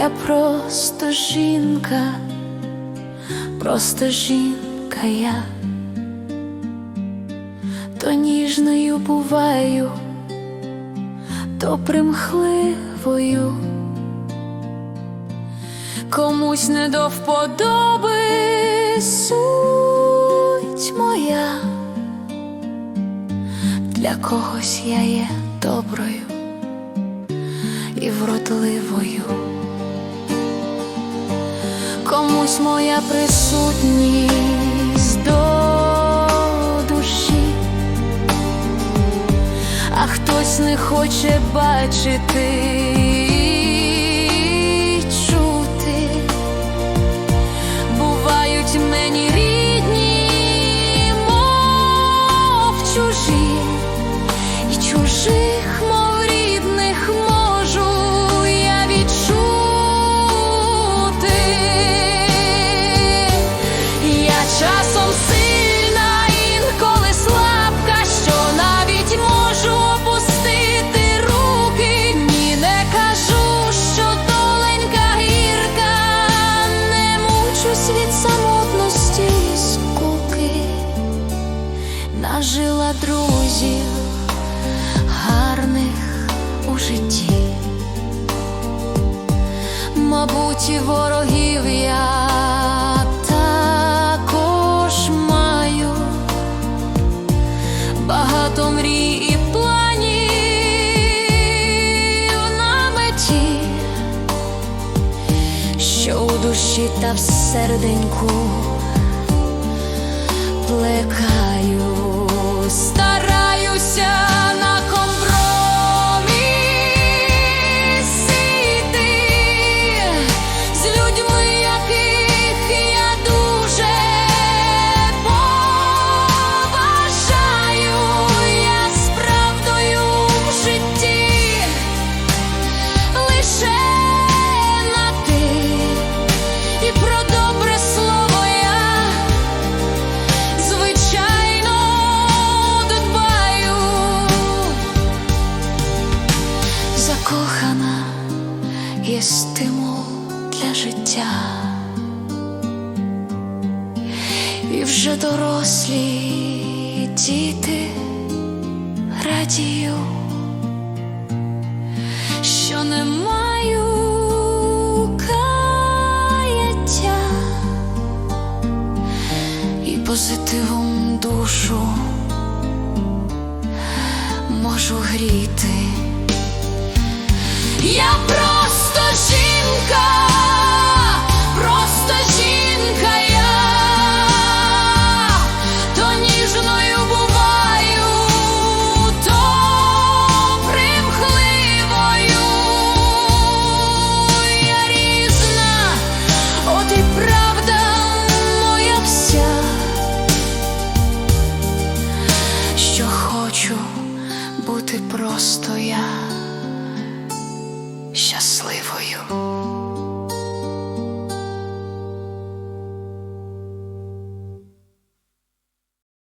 Я просто жінка, просто жінка я, то ніжною буваю, то примхливою, комусь не до вподоби суть моя, для когось я є доброю і вродливою. Комусь моя присутність до душі, а хтось не хоче бачити часом сильна, інколи слабка, що навіть можу опустити руки. Ні, не кажу, що доленька гірка, не мучусь від самотності і скуки, нажила друзів гарних у житті. Мабуть, і ворогів я душі та в серденьку плекаю, стараюся життя, і вже дорослі діти радію, що не маю каяття і позитивом душу можу гріти. Я просто жінка,